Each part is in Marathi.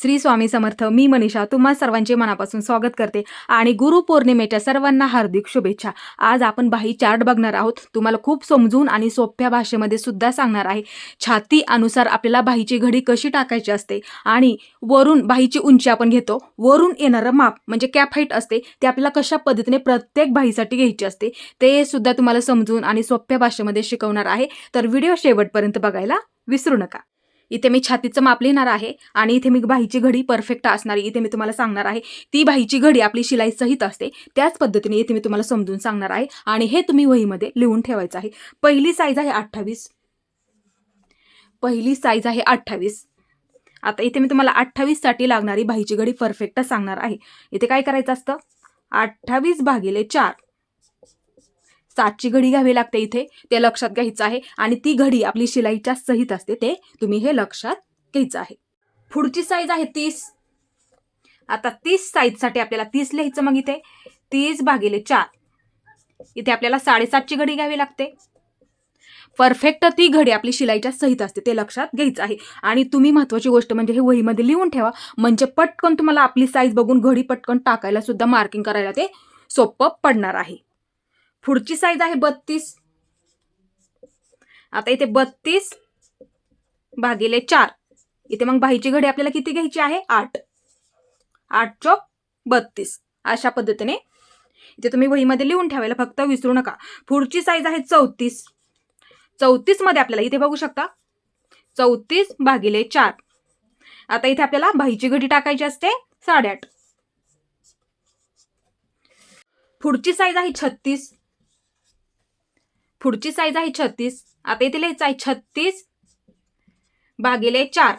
श्री स्वामी समर्थ मी मनीषा तुम्हा सर्वांचे मनापासून स्वागत करते आणि गुरुपौर्णिमेच्या सर्वांना हार्दिक शुभेच्छा. आज आपण बाही चार्ट बघणार आहोत. तुम्हाला खूप समजून आणि सोप्या भाषेमध्ये सुद्धा सांगणार आहे. छाती अनुसार आपल्याला बाहीची घडी कशी टाकायची असते आणि वरून बाहीची उंची आपण घेतो. वरून येणारं माप म्हणजे कॅप हाईट असते. ते आपल्याला कशा पद्धतीने प्रत्येक बाहीसाठी घ्यायची असते ते सुद्धा तुम्हाला समजून आणि सोप्या भाषेमध्ये शिकवणार आहे. तर व्हिडिओ शेवटपर्यंत बघायला विसरू नका. इथे मी छातीचं माप लिहिणार आहे आणि इथे मी बाहीची घडी परफेक्ट असणारी इथे मी तुम्हाला सांगणार आहे. ती बाहीची घडी आपली शिलाई सहित असते. त्याच पद्धतीने इथे मी तुम्हाला समजून सांगणार आहे. आणि हे तुम्ही वहीमध्ये लिहून ठेवायचं आहे. पहिली साईज आहे अठ्ठावीस. पहिली साईज आहे अठ्ठावीस. आता इथे मी तुम्हाला अठ्ठावीससाठी लागणारी बाहीची घडी परफेक्ट सांगणार आहे. इथे काय करायचं असतं? अठ्ठावीस भागिले चार. सातची घडी घ्यावी लागते इथे. ते लक्षात घ्यायचं आहे. आणि ती घडी आपली शिलाईच्या सहित असते. ते तुम्ही हे लक्षात घ्यायचं आहे. पुढची साईज आहे तीस. आता तीस साईजसाठी आपल्याला तीस लिहायचं मग इथे. तीस भागिले चार. इथे आपल्याला साडेसातची घडी घ्यावी लागते. परफेक्ट ती घडी आपली शिलाईच्या सहित असते. ते लक्षात घ्यायचं आहे. आणि तुम्ही महत्त्वाची गोष्ट म्हणजे हे वहीमध्ये लिहून ठेवा. म्हणजे पटकन तुम्हाला आपली साईज बघून घडी पटकन टाकायला सुद्धा मार्किंग करायला ते सोपं पडणार आहे. पुढची साईज आहे बत्तीस. आता इथे बत्तीस भागिले चार. इथे मग बाहीची घडी आपल्याला किती घ्यायची आहे? आठ. आठ चौक बत्तीस. अशा पद्धतीने इथे तुम्ही वहीमध्ये लिहून ठेवायला फक्त विसरू नका. पुढची साईज आहे चौतीस. चौतीसमध्ये आपल्याला इथे बघू शकता. चौतीस भागिले चार. आता इथे आपल्याला बाहीची घडी टाकायची असते साडेआठ. पुढची साईज आहे छत्तीस. पुढची साईज आहे छत्तीस. आता इथे लिहायचं आहे छत्तीस भागिले चार.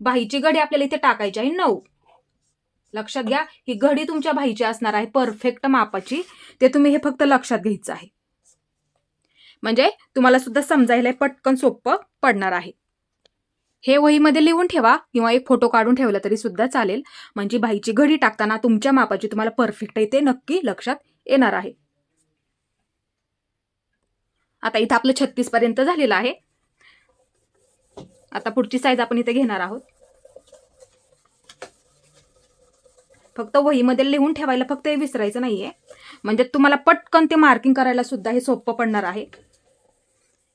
बाहीची घडी आपल्याला इथे टाकायची आहे नऊ. लक्षात घ्या ही घडी तुमच्या भाईची असणार आहे परफेक्ट मापाची. ते तुम्ही हे फक्त लक्षात घ्यायचं आहे. म्हणजे तुम्हाला सुद्धा समजायला पटकन सोपं पडणार आहे. हे वहीमध्ये लिहून ठेवा किंवा एक फोटो काढून ठेवला तरी सुद्धा चालेल. म्हणजे बाईची घडी टाकताना तुमच्या मापाची तुम्हाला परफेक्ट इथे नक्की लक्षात येणार आहे. आता इथं आपलं छत्तीस पर्यंत झालेलं आहे. आता पुढची साईज आपण इथे घेणार आहोत. फक्त वहीमध्ये लिहून ठेवायला फक्त हे विसरायचं नाहीये. म्हणजे तुम्हाला पटकन ते मार्किंग करायला सुद्धा हे सोपं पडणार आहे.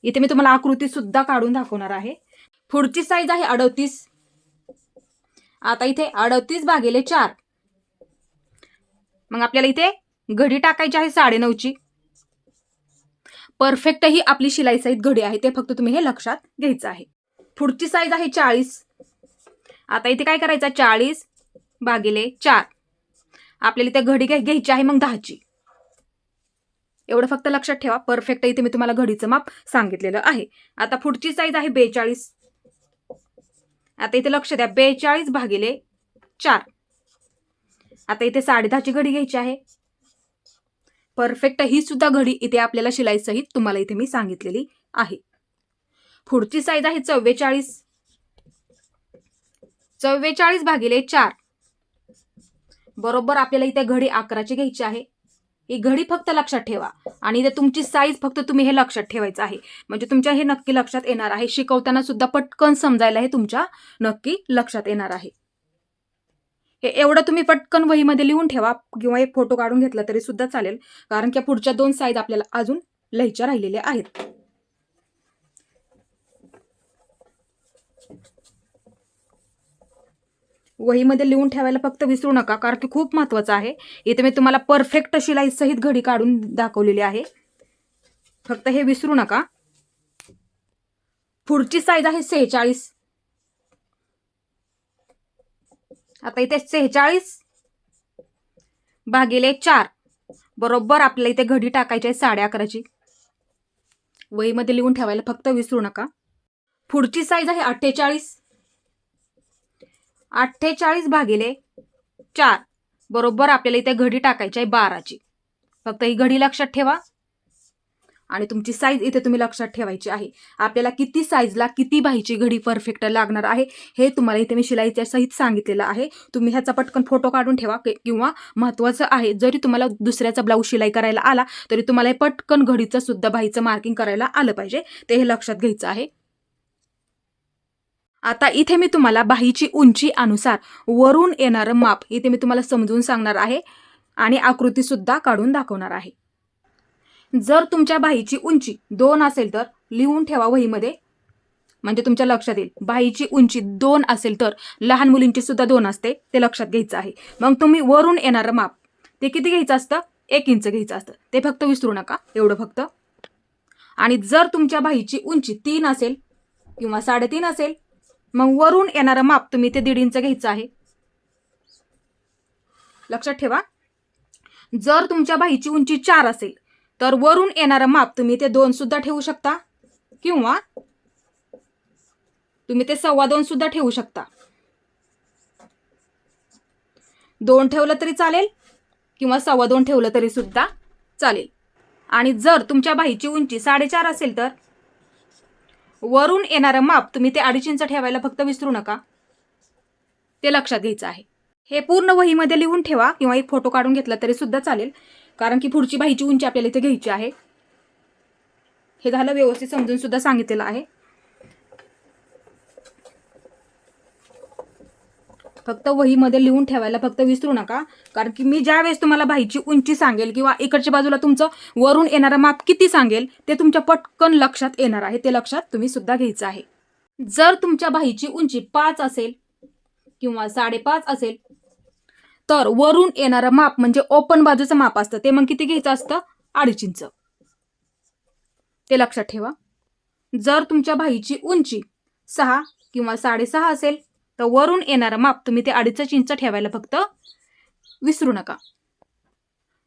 इथे मी तुम्हाला आकृती सुद्धा काढून दाखवणार आहे. पुढची साईज आहे अडतीस. आता इथे अडतीस भागेले चार. मग आपल्याला इथे घडी टाकायची आहे साडेनऊची. परफेक्ट ही आपली शिलाई साईज घडी आहे. ते फक्त तुम्ही हे लक्षात घ्यायचं आहे. पुढची साईज आहे चाळीस. आता इथे काय करायचं? चाळीस भागिले चार. आपल्याला इथे घडी घ्यायची आहे मग दहाची. एवढं फक्त लक्षात ठेवा. परफेक्ट इथे मी तुम्हाला घडीचं माप सांगितलेलं आहे. आता पुढची साईज आहे बेचाळीस. आता इथे लक्ष द्या. बेचाळीस भागिले चार. आता इथे साडेदहाची घडी घ्यायची आहे. परफेक्ट ही सुद्धा घडी इथे आपल्याला शिलाई सहित तुम्हाला इथे मी सांगितलेली आहे. पुढची साईज आहे चव्वेचाळीस. चव्वेचाळीस भागिले चार. बरोबर आपल्याला इथे घडी अकराची घ्यायची आहे. ही घडी फक्त लक्षात ठेवा. आणि इथे तुमची साईज फक्त तुम्ही हे लक्षात ठेवायचं आहे. म्हणजे तुमच्या हे नक्की लक्षात येणार आहे. शिकवताना सुद्धा पटकन समजायला हे तुमच्या नक्की लक्षात येणार आहे. एवढं तुम्ही पटकन वहीमध्ये लिहून ठेवा किंवा एक फोटो काढून घेतला तरी सुद्धा चालेल. कारण की पुढच्या दोन साईज आपल्याला अजून लिहायच्या राहिलेल्या आहेत. वहीमध्ये लिहून ठेवायला फक्त विसरू नका कारण की खूप महत्वाचं आहे. इथे मी तुम्हाला परफेक्ट शिलाईसहित घडी काढून दाखवलेली आहे. फक्त हे विसरू नका. पुढची साईज आहे सेहेचाळीस. आता इथे सेहेचाळीस भागिले चार. बरोबर आपल्याला इथे घडी टाकायची आहे साडे अकराची. वहीमध्ये लिहून ठेवायला फक्त विसरू नका. पुढची साईज आहे अठ्ठेचाळीस. अठ्ठेचाळीस भागिले चार. बरोबर आपल्याला इथे घडी टाकायची आहे बाराची. फक्त ही घडी लक्षात ठेवा. आणि तुमची साईज इथे तुम्ही लक्षात ठेवायची आहे. आपल्याला किती साईजला किती बाहीची घडी परफेक्ट लागणार आहे हे तुम्हाला इथे मी शिलाईच्या सहित सांगितलेलं आहे. तुम्ही ह्याचा पटकन फोटो काढून ठेवा किंवा महत्त्वाचं आहे जरी तुम्हाला दुसऱ्याचा ब्लाऊज शिलाई करायला आला तरी तुम्हाला हे पटकन घडीचं सुद्धा बाहीचं मार्किंग करायला आलं पाहिजे. ते हे लक्षात घ्यायचं आहे. आता इथे मी तुम्हाला बाहीची उंची अनुसार वरून येणारं माप इथे मी तुम्हाला समजून सांगणार आहे आणि आकृतीसुद्धा काढून दाखवणार आहे. जर तुमच्या बाहीची उंची दोन असेल तर लिहून ठेवा वहीमध्ये. म्हणजे तुमच्या लक्षात येईल. बाहीची उंची दोन असेल तर लहान मुलींची सुद्धा दोन असते. ते लक्षात घ्यायचं आहे. मग तुम्ही वरून येणारं माप ते किती घ्यायचं असतं? एक इंच घ्यायचं असतं. ते फक्त विसरू नका. एवढं फक्त. आणि जर तुमच्या बाहीची उंची तीन असेल किंवा साडेतीन असेल मग वरून येणारं माप तुम्ही ते दीड इंच घ्यायचं आहे. लक्षात ठेवा. जर तुमच्या बाहीची उंची चार असेल तर वरून येणारं माप तुम्ही ते दोन सुद्धा ठेवू शकता. किंवा तुम्ही ते सव्वा दोन सुद्धा ठेवू शकता. दोन ठेवलं तरी चालेल किंवा सव्वा दोन ठेवलं तरी सुद्धा चालेल. आणि जर तुमच्या बाईची उंची साडेचार असेल तर वरून येणारं माप तुम्ही ते अडीच इंच ठेवायला फक्त विसरू नका. ते लक्षात घ्यायचं आहे. हे पूर्ण वहीमध्ये लिहून ठेवा किंवा एक फोटो काढून घेतला तरी सुद्धा चालेल. कारण की पुढची बाहीची उंची आपल्याला इथे घ्यायची आहे. हे झालं व्यवस्थित समजून सुद्धा सांगितलेलं आहे. फक्त वहीमध्ये लिहून ठेवायला फक्त विसरू नका. कारण की मी ज्या वेळेस तुम्हाला बाईची उंची सांगेल किंवा इकडच्या बाजूला तुमचं वरून येणारं माप किती सांगेल ते तुमच्या पटकन लक्षात येणार आहे. ते लक्षात तुम्ही सुद्धा घ्यायचं आहे. जर तुमच्या बाईची उंची पाच असेल किंवा साडेपाच असेल तर वरून येणारं माप म्हणजे ओपन बाजूचं माप असतं. ते मग किती घ्यायचं असतं? अडीच इंच. ते लक्षात ठेवा. जर तुमच्या भाईची उंची सहा किंवा साडेसहा असेल तर वरून येणारं माप तुम्ही ते अडीचच इंच ठेवायला फक्त विसरू नका.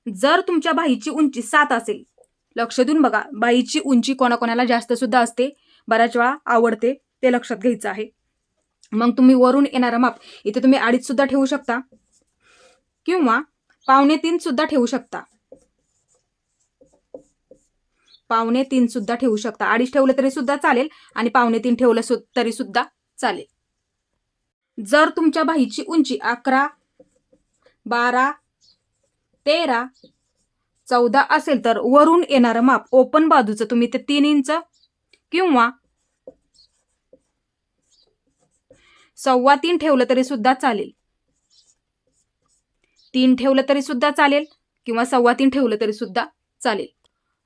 जर तुमच्या बाईची उंची सात असेल लक्ष देऊन बघा बाईची उंची कोणाकोणाला जास्त सुद्धा असते बऱ्याच वेळा आवडते ते लक्षात घ्यायचं आहे. मग तुम्ही वरून येणारं माप इथे तुम्ही अडीच सुद्धा ठेवू शकता. किंवा पावणे तीन सुद्धा ठेवू शकता. पावणे तीन सुद्धा ठेवू शकता. अडीच ठेवलं तरी सुद्धा चालेल आणि पावणे तीन ठेवलं सु तरी सुद्धा चालेल. जर तुमच्या बाईची उंची अकरा बारा तेरा चौदा असेल तर वरून येणारं माप ओपन बाजूचं तुम्ही ते तीन इंच किंवा सव्वा तीन ठेवलं तरी सुद्धा चालेल. तीन ठेवलं तरी सुद्धा चालेल किंवा सव्वा तीन ठेवलं तरी सुद्धा चालेल.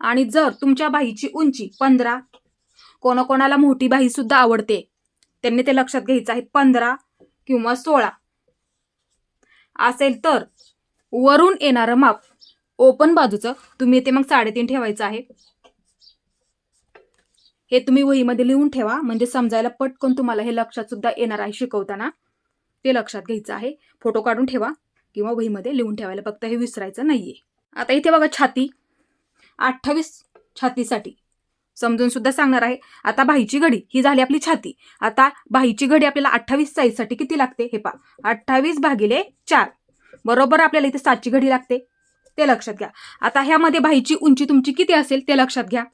आणि जर तुमच्या बाईची उंची पंधरा कोणाकोणाला मोठी बाई सुद्धा आवडते त्यांनी ते लक्षात घ्यायचं आहे पंधरा किंवा सोळा. असेल तर वरून येणारं माप ओपन बाजूचं तुम्ही ते मग साडेतीन ठेवायचं आहे. हे तुम्ही वहीमध्ये लिहून ठेवा म्हणजे समजायला पटकन तुम्हाला हे लक्षात सुद्धा येणार आहे शिकवताना. ते लक्षात घ्यायचं आहे. फोटो काढून ठेवा. किंवा वहीमध्ये लिहून ठेवायला फक्त हे विसरायचं नाही आहे आता इथे बघा छाती. अठ्ठावीस छातीसाठी. समजून सुद्धा सांगणार आहे. आता बाहीची घडी ही झाली आपली छाती. आता बाहीची घडी आपल्याला अठ्ठावीस साईजसाठी किती लागते? हे पहा. अठ्ठावीस भागिले चार. बरोबर आपल्याला इथे सातची घडी लागते. ते लक्षात घ्या. आता ह्यामध्ये बाहीची उंची तुमची किती असेल? ते लक्षात घ्या.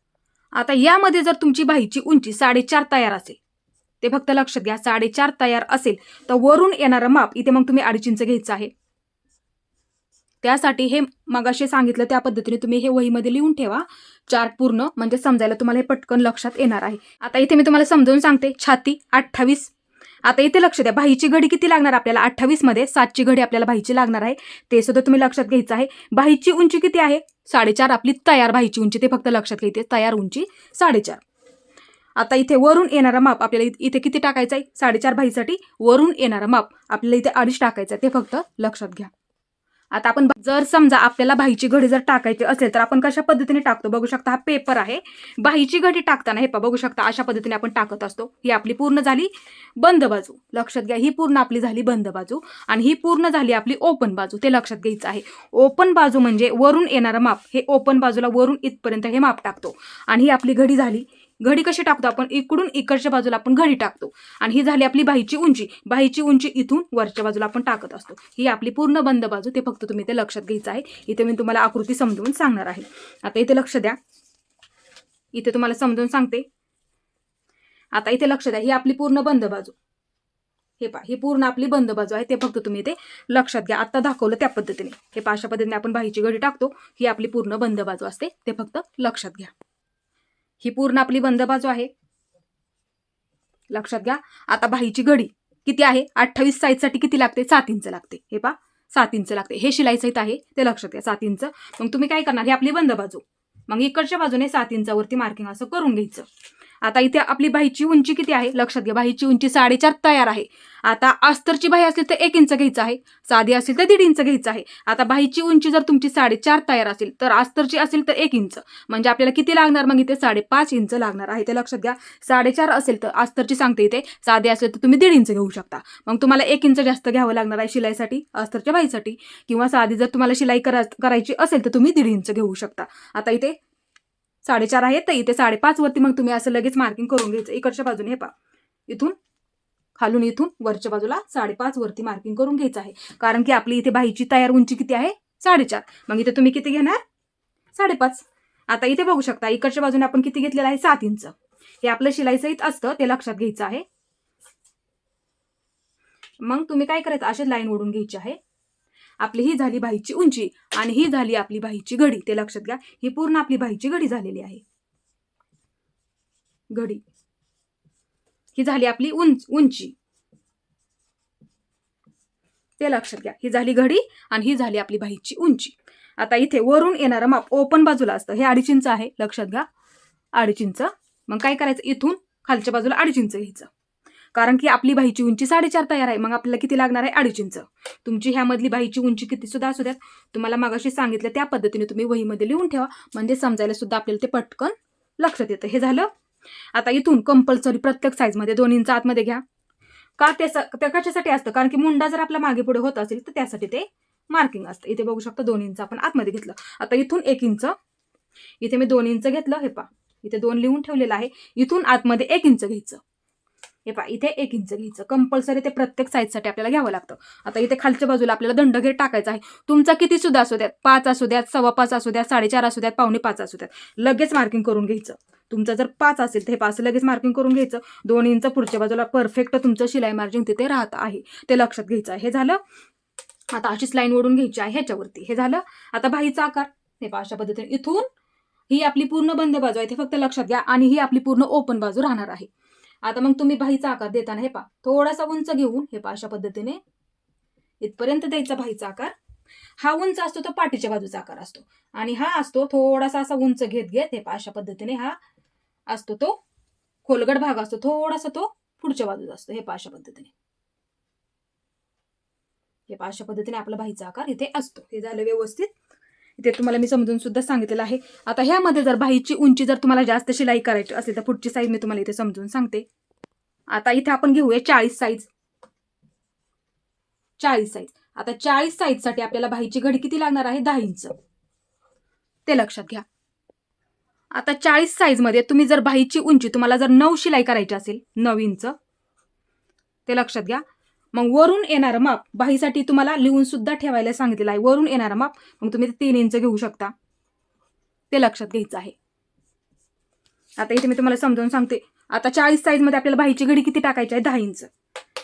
आता यामध्ये जर तुमची बाहीची उंची साडेचार तयार असेल ते फक्त लक्षात घ्या. साडेचार तयार असेल तर वरून येणारं माप इथे मग तुम्ही अडीच इंच घ्यायचं आहे. त्यासाठी हे मगाशी सांगितलं त्या पद्धतीने तुम्ही हे वहीमध्ये लिहून ठेवा. चार्ट पूर्ण म्हणजे समजायला तुम्हाला हे पटकन लक्षात येणार आहे. आता इथे मी तुम्हाला समजावून सांगते छाती अठ्ठावीस. आता इथे लक्ष द्या भाईची घडी किती लागणार आपल्याला? अठ्ठावीसमध्ये सातची घडी आपल्याला भाईची लागणार आहे. ते सुद्धा तुम्ही लक्षात घ्यायचं आहे. भाईची उंची किती आहे? साडेचार आपली तयार भाईची उंची ते फक्त लक्षात घ्यायचे. तयार उंची साडेचार. आता इथे वरून येणारा माप आपल्याला इथे किती टाकायचं आहे? साडेचार भाईसाठी वरून येणारा माप आपल्याला इथे अडीच टाकायचं आहे. ते फक्त लक्षात घ्या. आता आपण जर समजा आपल्याला भाईची घडी जर टाकायची असेल तर आपण कशा पद्धतीने टाकतो? बघू शकता हा पेपर आहे. बाईची घडी टाकताना हे पा बघू शकता अशा पद्धतीने आपण टाकत असतो. ही आपली पूर्ण झाली बंद बाजू. लक्षात घ्या ही पूर्ण आपली झाली बंद बाजू आणि ही पूर्ण झाली आपली ओपन बाजू. ते लक्षात घ्यायचं आहे. ओपन बाजू म्हणजे वरून येणारं माप. हे ओपन बाजूला वरून इथपर्यंत हे माप टाकतो. आणि ही आपली घडी झाली. घडी कशी टाकतो आपण? इकडून इकडच्या बाजूला आपण घडी टाकतो. आणि ही झाली आपली बाहीची उंची. बाहीची उंची इथून वरच्या बाजूला आपण टाकत असतो. ही आपली पूर्ण बंद बाजू ते फक्त तुम्ही ते लक्षात घ्यायचं आहे. इथे मी तुम्हाला आकृती समजवून सांगणार आहे. आता इथे लक्ष द्या. इथे तुम्हाला समजून सांगते. आता इथे लक्ष द्या. ही आपली पूर्ण बंद बाजू. हे पहा ही पूर्ण आपली बंद बाजू आहे. ते फक्त तुम्ही ते लक्षात घ्या. आता दाखवलं त्या पद्धतीने. हे पहा अशा पद्धतीने आपण बाहीची घडी टाकतो. ही आपली पूर्ण बंद बाजू असते. ते फक्त लक्षात घ्या. ही पूर्ण आपली बंद बाजू आहे. लक्षात घ्या आता बाहीची घडी किती आहे? अठ्ठावीस साईजसाठी किती लागते? सात इंच लागते. हे पा सात इंच लागते. हे शिलाई सहित आहे ते लक्षात घ्या सात इंच. मग तुम्ही काय करणार? हे आपली बंद बाजू मग इकडच्या बाजूने सात इंचावरती मार्किंग असं करून घ्यायचं. आता इथे आपली बाहीची उंची किती आहे? लक्षात घ्या बाहीची उंची साडेचार तयार आहे. आता अस्तरची बाही असेल तर एक इंच घ्यायचं आहे साधी असेल तर दीड इंच घ्यायचं आहे. आता बाहीची उंची जर तुमची साडेचार तयार असेल तर अस्तरची असेल तर एक इंच. म्हणजे आपल्याला किती लागणार? मग इथे साडेपाच इंच लागणार आहे. ते लक्षात घ्या साडेचार असेल तर अस्तरची सांगते इथे साधी असेल तर तुम्ही दीड इंच घेऊ शकता. मग तुम्हाला एक इंच जास्त घ्यावं लागणार आहे शिलाईसाठी अस्तरच्या बाईसाठी किंवा साधी जर तुम्हाला शिलाई करा करायची असेल तर तुम्ही दीड इंच घेऊ शकता. आता इथे साडेचार आहे तर इथे साडेपाच वरती मग तुम्ही असं लगेच मार्किंग करून घ्यायचं. इकडच्या बाजूने हे पा इथून खालून इथून वरच्या बाजूला साडेपाच वरती मार्किंग करून घ्यायचं आहे. कारण की आपली इथे बाईची तयार उंची किती आहे? साडेचार. मग इथे तुम्ही किती घेणार? साडेपाच. आता इथे बघू शकता इकडच्या बाजूने आपण किती घेतलेलं आहे? सात इंच. हे आपलं शिलाई सहित असतं ते लक्षात घ्यायचं आहे. मग तुम्ही काय करायचं? अशी लाईन ओढून घ्यायची आहे. आपली ही झाली बाईची उंची आणि ही झाली आपली बाईची घडी. ते लक्षात घ्या ही पूर्ण आपली बाईची घडी झालेली आहे. घडी. ही झाली आपली उंच उंची. ते लक्षात घ्या ही झाली घडी आणि ही झाली आपली बाईची उंची. आता इथे वरून येणारं माप ओपन बाजूला असतं. हे अडीच इंच आहे लक्षात घ्या. अडीच इंच. मग काय करायचं? इथून खालच्या बाजूला अडीच इंच घ्यायचं. कारण की आपली बाईची उंची साडेचार तयार आहे मग आपल्याला किती लागणार आहे? अडीच इंच तुमची ह्यामधली बाईची उंची किती सुद्धा असू द्यात. तुम्हाला मागाशी सांगितलं त्या पद्धतीने तुम्ही वहीमध्ये लिहून ठेवा. म्हणजे समजायला सुद्धा आपल्याला ते पटकन लक्षात येतं. हे झालं? आता इथून कंपल्सरी प्रत्येक साईजमध्ये दोन इंच आतमध्ये घ्या. का ते त्या कशासाठी असतं? कारण की मुंडा जर आपला मागे पुढे होत असेल तर त्यासाठी ते मार्किंग असतं. इथे बघू शकता दोन इंच आपण आतमध्ये घेतलं. आता इथून एक इंच. इथे मी दोन इंच घेतलं. हे पा इथे दोन लिहून ठेवलेलं आहे. इथून आतमध्ये एक इंच घ्यायचं. हे पा इथे एक इंच घ्यायचं कंपल्सरी ते प्रत्येक साईजसाठी आपल्याला घ्यावं लागतं. आता इथे खालच्या बाजूला आपल्याला दंडघेर टाकायचा आहे. तुमचा किती सुद्धा असू द्यात पाच असू द्यात सव्वा पाच असू द्यात साडेचार असू द्यात पावणे पाच असू द्यात. लगेच मार्किंग करून घ्यायचं. तुमचं जर पाच असेल तर हे पाच लगेच मार्किंग करून घ्यायचं. दोन इंच पुढच्या बाजूला परफेक्ट तुमचं शिलाई मार्जिन तिथे राहत आहे. ते लक्षात घ्यायचं आहे. हे झालं. आता अशीच लाईन ओढून घ्यायची आहे ह्याच्यावरती. हे झालं. आता बाहीचा आकार. हे पहा अशा पद्धतीने. इथून ही आपली पूर्ण बंद बाजू आहे. ते फक्त लक्षात घ्या. आणि ही आपली पूर्ण ओपन बाजू राहणार आहे. आता मग तुम्ही भाईचा आकार देताना हे पा थोडासा उंच घेऊन हे पा अशा पद्धतीने. इथपर्यंत द्यायचा भाईचा आकार. हा उंच असतो तो पाठीच्या बाजूचा आकार असतो. आणि हा असतो थोडासा असा उंच घेत घेत हे पा अशा पद्धतीने हा असतो तो खोलगड भाग असतो. थोडासा तो पुढच्या बाजूचा असतो. हे पा अशा पद्धतीने. हे पा अशा पद्धतीने आपला भाईचा आकार इथे असतो. हे झालं व्यवस्थित. इथे तुम्हाला मी समजून सुद्धा सांगितलेलं आहे. आता ह्यामध्ये जर बाहीची उंची जर तुम्हाला जास्त शिलाई करायची असेल तर पुढची साईज मी तुम्हाला इथे समजून सांगते. आता इथे आपण घेऊया चाळीस साईज चाळीस साईज आता चाळीस साईजसाठी आपल्याला बाहीची घडी किती लागणार आहे? दहा इंच. ते लक्षात घ्या. आता चाळीस साईजमध्ये तुम्ही जर बाहीची उंची तुम्हाला जर नऊ शिलाई करायची असेल नऊ इंच ते लक्षात घ्या. मग वरून येणारं माप. बाहीसाठी तुम्हाला लिहून सुद्धा ठेवायला सांगितलेलं आहे. वरून येणारं माप. मग तुम्ही ते तीन इंच घेऊ शकता. ते लक्षात घ्यायचं आहे. आता इथे मी तुम्हाला समजावून सांगते. आता चाळीस साईजमध्ये आपल्याला बाहीची घडी किती टाकायची आहे? दहा इंच.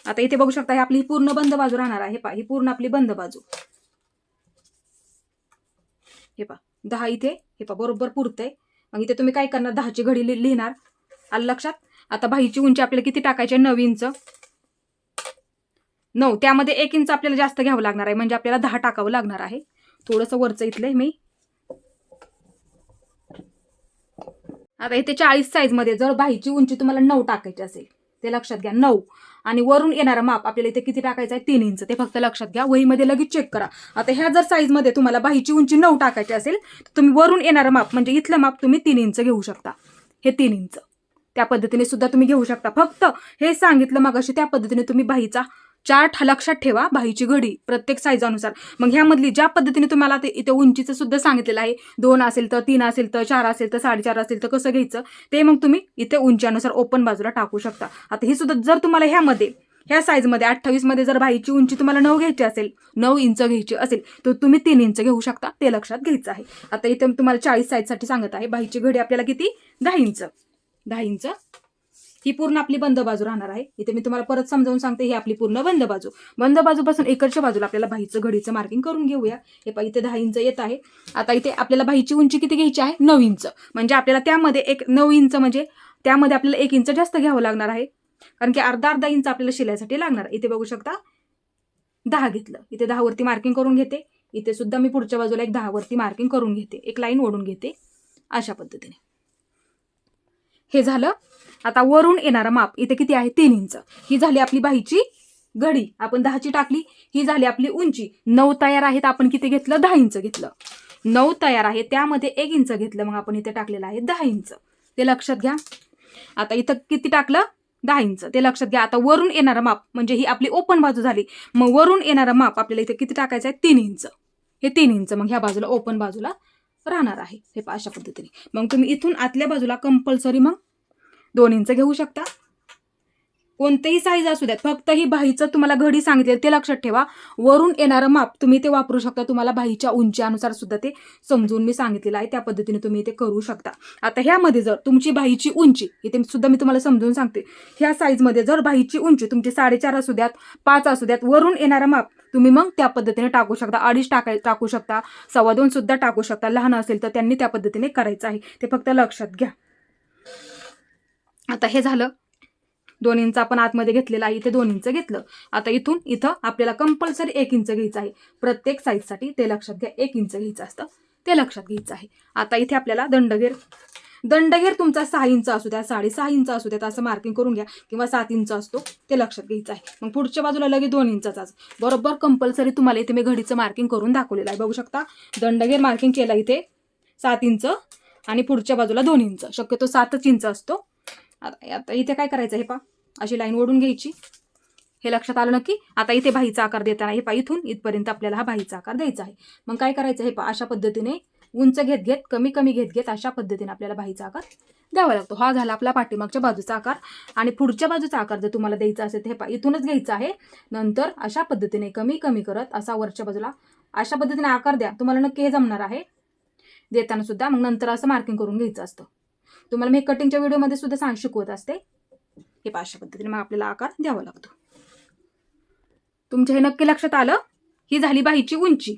आता इथे बघू शकता ही आपली पूर्ण बंद बाजू राहणार आहे. पा ही पूर्ण आपली बंद बाजू. हे पा दहा इथे हे पा बरोबर पुरतंय. मग इथे तुम्ही काय करणार? दहाची घडी लिहिणार. आलं लक्षात? आता बाहीची उंची आपल्याला किती टाकायची आहे? नऊ इंच. नऊ त्यामध्ये एक इंच आपल्याला जास्त घ्यावं लागणार आहे. म्हणजे आपल्याला दहा टाकावं लागणार आहे. थोडंसं वरचं इथलंय मी. आता इथे चाळीस साईजमध्ये जर बाहीची उंची तुम्हाला नऊ टाकायची असेल ते लक्षात घ्या. नऊ. आणि वरून येणारं माप आपल्याला इथे किती टाकायचं आहे? तीन इंच ते फक्त लक्षात घ्या. वहीमध्ये लगेच चेक करा. आता ह्या जर साईजमध्ये तुम्हाला बाहीची उंची नऊ टाकायची असेल तर तुम्ही वरून येणारं माप म्हणजे इथलं माप तुम्ही तीन इंच घेऊ शकता. हे तीन इंच त्या पद्धतीने सुद्धा तुम्ही घेऊ शकता. फक्त हे सांगितलं मग अशी त्या पद्धतीने तुम्ही बाहीचा चार्ट हा लक्षात ठेवा बाहीची घडी प्रत्येक साईजानुसार मग ह्यामधली ज्या पद्धतीने तुम्हाला ते इथे उंचीचं सुद्धा सांगितलेलं आहे दोन असेल तर तीन असेल तर चार असेल तर साडेचार असेल तर कसं घ्यायचं ते मग तुम्ही इथे उंचीनुसार ओपन बाजूला टाकू शकता. आता ही सुद्धा जर तुम्हाला ह्यामध्ये ह्या साईजमध्ये अठ्ठावीसमध्ये जर बाईची उंची तुम्हाला नऊ घ्यायची असेल नऊ इंच घ्यायची असेल तर तुम्ही तीन इंच घेऊ शकता ते लक्षात घ्यायचं आहे. आता इथे तुम्हाला चाळीस साईजसाठी सांगत आहे बाईची घडी आपल्याला किती? दहा इंच. दहा इंच. ही पूर्ण आपली बंद बाजू राहणार आहे. इथे मी तुम्हाला परत समजावून सांगते ही आपली पूर्ण बंद बाजू. बंद बाजूपासून इकडच्या बाजूला आपल्याला बाईचं घडीचं मार्किंग करून घेऊया. हे पहा इथे दहा इंच येत आहे. आता इथे आपल्याला बाईची उंची किती घ्यायची आहे? नऊ इंच. म्हणजे आपल्याला त्यामध्ये एक नऊ इंच म्हणजे त्यामध्ये आपल्याला एक इंच जास्त घ्यावं लागणार आहे. कारण की अर्धा अर्धा इंच आपल्याला शिलाईसाठी लागणार. इथे बघू शकता दहा घेतलं. इथे दहा वरती मार्किंग करून घेते. इथे सुद्धा मी पुढच्या बाजूला एक दहा वरती मार्किंग करून घेते. एक लाईन ओढून घेते. अशा पद्धतीने. हे झालं. आता वरून येणारं माप इथे किती आहे? तीन इंच. ही झाली आपली बाहीची घडी. आपण दहाची टाकली. ही झाली आपली उंची. नऊ तयार आहेत आपण किती घेतलं? दहा इंच घेतलं. नऊ तयार आहे त्यामध्ये एक इंच घेतलं. मग आपण इथे टाकलेलं आहे दहा इंच. ते लक्षात घ्या. आता इथं किती टाकलं? दहा इंच. ते लक्षात घ्या. आता वरून येणारं माप म्हणजे ही आपली ओपन बाजू झाली. मग वरून येणारं माप आपल्याला इथे किती टाकायचं आहे? तीन इंच. हे तीन इंच. मग ह्या बाजूला ओपन बाजूला राहणार आहे. हे अशा पद्धतीने. मग तुम्ही इथून आतल्या बाजूला कंपल्सरी मग दोन इंच घेऊ शकता. कोणतेही साईज असू द्यात फक्त ही बाहीचं तुम्हाला घडी सांगितले ते लक्षात ठेवा. वरून येणारं माप तुम्ही ते वापरू शकता तुम्हाला बाहीच्या उंचीनुसार सुद्धा ते समजून मी सांगितलेलं आहे त्या पद्धतीने तुम्ही ते करू शकता. आता ह्यामध्ये जर तुमची बाहीची उंची इथे सुद्धा मी तुम्हाला समजून सांगते ह्या साईजमध्ये जर बाहीची उंची तुमची साडेचार असू द्यात पाच असू द्यात वरून येणारं माप तुम्ही मग त्या पद्धतीने टाकू शकता. अडीच टाकाय टाकू शकता सव्वा दोन सुद्धा टाकू शकता लहान असेल तर त्यांनी त्या पद्धतीने करायचं आहे. ते फक्त लक्षात घ्या. आता हे झालं. दोन इंच आपण आतमध्ये घेतलेलं आहे इथे दोन इंच घेतलं. आता इथून इथं आपल्याला कंपल्सरी एक इंच घ्यायचं आहे. प्रत्येक साईजसाठी ते लक्षात घ्या एक इंच घ्यायचं असतं ते लक्षात घ्यायचं आहे. आता इथे आपल्याला दंडघेर दंडघेर तुमचा सहा इंच असू द्या साडेसहा इंच असू द्या असं मार्किंग करून घ्या किंवा सात इंच असतो ते लक्षात घ्यायचं आहे. मग पुढच्या बाजूला लगेच दोन इंचाचाच बरोबर कंपल्सरी तुम्हाला इथे मी घडीचं मार्किंग करून दाखवलेलं आहे. बघू शकता दंडघेर मार्किंग केलं इथे सात इंच आणि पुढच्या बाजूला दोन इंच शक्यतो सातच इंच असतो. आता आता इथे काय करायचं हे पा अशी लाईन ओढून घ्यायची. हे लक्षात आलं नक्की आता इथे भाईचा आकार देताना हे पा इथून इथपर्यंत आपल्याला हा भाईचा आकार द्यायचा आहे. मग काय करायचं हे पा अशा पद्धतीने उंच घेत घेत कमी कमी घेत घेत अशा पद्धतीने आपल्याला भाईचा आकार द्यावा लागतो. हा झाला आपला पाठीमागच्या बाजूचा आकार. आणि पुढच्या बाजूचा आकार जर तुम्हाला द्यायचा असेल तर हे पा इथूनच घ्यायचा आहे. नंतर अशा पद्धतीने कमी कमी करत असा वरच्या बाजूला अशा पद्धतीने आकार द्या. तुम्हाला नक्की हे जमणार आहे. देताना सुद्धा मग नंतर असं मार्किंग करून घ्यायचं असतं. तुम्हाला मी कटिंगच्या व्हिडिओमध्ये सुद्धा सांग शिकवत असते. हे पाचशे पद्धतीने मग आपल्याला आकार द्यावा लागतो. तुमच्या हे नक्की लक्षात आलं? ही झाली बाहीची उंची.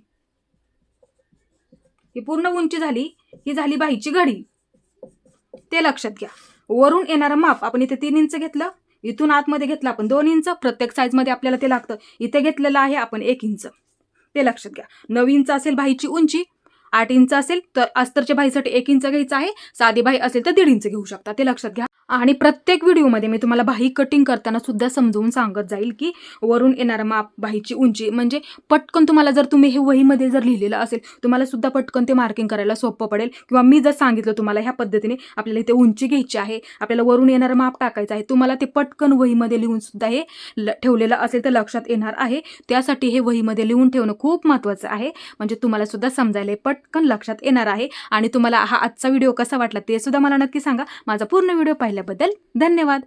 ही पूर्ण उंची झाली ही झाली बाहीची घडी. ते लक्षात घ्या. वरून येणारं माप आपण इथे तीन इंच घेतलं इथून आतमध्ये घेतलं आपण दोन इंच प्रत्येक साईजमध्ये आपल्याला ते लागतं. इथे घेतलेलं आहे आपण एक इंच. ते लक्षात घ्या. नऊ इंच असेल बाहीची उंची आठ इंच असेल तर अस्तरच्या बाईसाठी एक इंच घ्यायचं आहे. साधी बाई असेल तर दीड इंच घेऊ शकता. ते लक्षात घ्या. आणि प्रत्येक व्हिडिओमध्ये मी तुम्हाला बाही कटिंग करताना सुद्धा समजवून सांगत जाईल की वरून येणारा माप बाहीची उंची म्हणजे पटकन तुम्हाला जर तुम्ही हे वहीमध्ये जर लिहिलेलं असेल तुम्हाला सुद्धा पटकन ते मार्किंग करायला सोपं पडेल. किंवा मी जर सांगितलं तुम्हाला ह्या पद्धतीने आपल्याला इथे उंची घ्यायची आहे आपल्याला वरून येणारं माप टाकायचं आहे तुम्हाला ते पटकन वहीमध्ये लिहून सुद्धा हे ल ठेवलेलं असेल तर लक्षात येणार आहे. त्यासाठी हे वहीमध्ये लिहून ठेवणं खूप महत्त्वाचं आहे. म्हणजे तुम्हाला सुद्धा समजायला पटकन लक्षात येणार आहे. आणि तुम्हाला हा आजचा व्हिडिओ कसा वाटला ते सुद्धा मला नक्की सांगा. माझा पूर्ण व्हिडिओ पाहिल्याबद्दल धन्यवाद.